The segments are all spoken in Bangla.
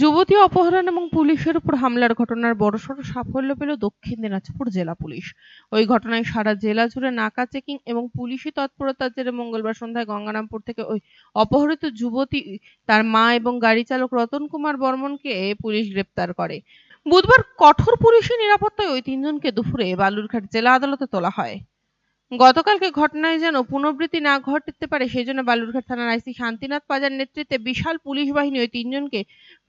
যুবতী অপহরণ এবং পুলিশের উপর হামলার ঘটনার বড়সড় সাফল্য পেল দক্ষিণ দিনাজপুর জেলা পুলিশ। ওই ঘটনায় সারা জেলা জুড়ে নাকা চেকিং এবং পুলিশি তৎপরতার জেরে মঙ্গলবার সন্ধ্যায় গঙ্গারামপুর থেকে ওই অপহৃত যুবতী তার মা এবং গাড়ি চালক রতন কুমার বর্মনকে পুলিশ গ্রেপ্তার করে। বুধবার কঠোর পুলিশি নিরাপত্তায় ওই তিনজনকে দুপুরে বালুরঘাট জেলা আদালতে তোলা হয়। গতকালকে ঘটনায় যেন পুনরাবৃত্তি না ঘটতে পারে সেই জন্য বালুরঘাট থানার আইসি শান্তিনাথ পাজার নেতৃত্বে বিশাল পুলিশ বাহিনী ওই তিনজনকে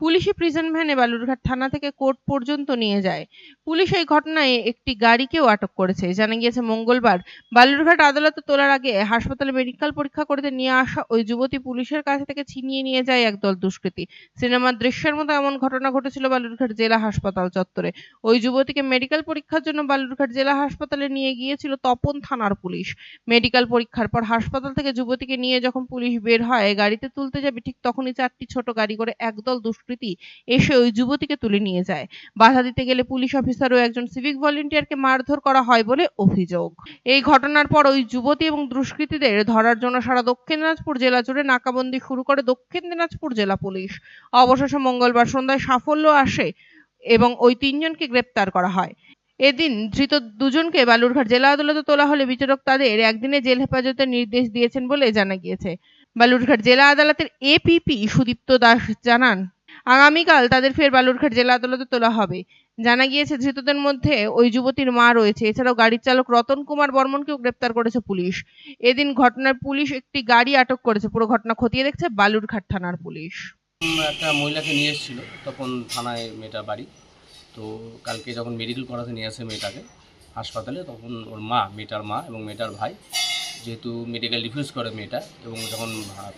পুলিশি প্রিজন ভ্যানে বালুরঘাট থানা থেকে কোর্ট পর্যন্ত নিয়ে যায়। পুলিশ এই ঘটনায় একটি গাড়িকেও আটক করেছে। জানা গিয়েছে, মঙ্গলবার বালুরঘাট আদালতে তোলার আগে হাসপাতালে মেডিকেল পরীক্ষা করতে নিয়ে আসা ওই যুবতী পুলিশের কাছ থেকে ছিনিয়ে নিয়ে যায় একদল দুষ্কৃতী। সিনেমার দৃশ্যের মতো এমন ঘটনা ঘটেছিল বালুরঘাট জেলা হাসপাতাল চত্বরে। ওই যুবতীকে মেডিকেল পরীক্ষার জন্য বালুরঘাট জেলা হাসপাতালে নিয়ে গিয়েছিল তপন থানার পুলিশ। মেডিকেল পরীক্ষার পর হাসপাতাল থেকে যুবতীকে নিয়ে যখন পুলিশ বের হয়, গাড়িতে তুলতে যাবে, ঠিক তখনই চারটি ছোট গাড়ি করে একদল দুষ্কৃতী এসে ওই যুবতীকে তুলে নিয়ে যায়। বাধা দিতে গেলে পুলিশ অফিসার ও একজন সিভিক ভলেন্টিয়ারকে মারধর করা হয় বলে অভিযোগ। এই ঘটনার পর ওই যুবতী এবং দুষ্কৃতীদের ধরার জন্য সারা দক্ষিণ দিনাজপুর জেলা জুড়ে নাকাবন্দি শুরু করে দক্ষিণ দিনাজপুর জেলা পুলিশ। অবশেষে মঙ্গলবার সন্ধ্যায় সাফল্য আসে এবং ওই তিনজনকে গ্রেপ্তার করা হয়। এদিন ধৃত দুজনকে বালুরঘাট জেলা আদালতে তোলা হলে বিচারক তাদের একদিনে জেল হেফাজতের নির্দেশ দিয়েছেন বলে জানা গিয়েছে। বালুরঘাট জেলা আদালতের এপিপি সুদীপ্ত দাস জানান, আগামীকাল তাদের ফের বালুরঘাট জেলা আদালতে তোলা হবে। জানা গিয়েছে, ধৃতদের মধ্যে ওই যুবতীর মা রয়েছে। এছাড়াও গাড়ির চালক রতন কুমার বর্মনকেও গ্রেপ্তার করেছে পুলিশ। এদিন ঘটনার পুলিশ একটি গাড়ি আটক করেছে। পুরো ঘটনা খতিয়ে দেখছে বালুরঘাট থানার পুলিশ। একটা মহিলাকে নিয়ে এসেছিল তখন থানায় মেয়েটার বাড়ি। তো কালকে যখন মেডিকেল করাতে নিয়ে আসে মেয়েটাকে হাসপাতালে, তখন ওর মা, মেয়েটার মা এবং মেয়েটার ভাই যেহেতু মেডিকেল রিফিউজ করে মেয়েটা এবং যখন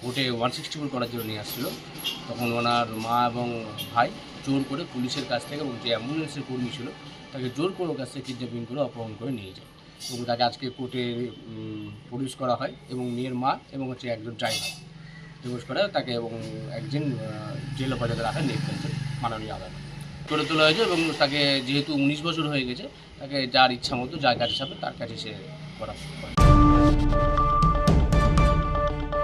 কোর্টে ওয়ান সিক্সটি ফোর করার জন্য নিয়ে আসছিল, তখন ওনার মা এবং ভাই জোর করে পুলিশের কাছ থেকে এবং যে অ্যাম্বুলেন্সের কর্মী ছিল, তাকে জোর করে ওর কাছ থেকে কিডন্যাপিং করে অপহরণ করে নিয়ে যায় এবং তাকে আজকে কোর্টে প্রডিউস করা হয় এবং মেয়ের মা এবং হচ্ছে একজন ড্রাইভার দিবস করে তাকে এবং একজন জেল হেফাজতে রাখা নিয়ে ফেলছে মাননীয় আদালত। করে তোলা হয়েছে এবং তাকে যেহেতু উনিশ বছর হয়ে গেছে, তাকে যার ইচ্ছা মতো, যার কাছে হিসাবে তার কাছে সে করে।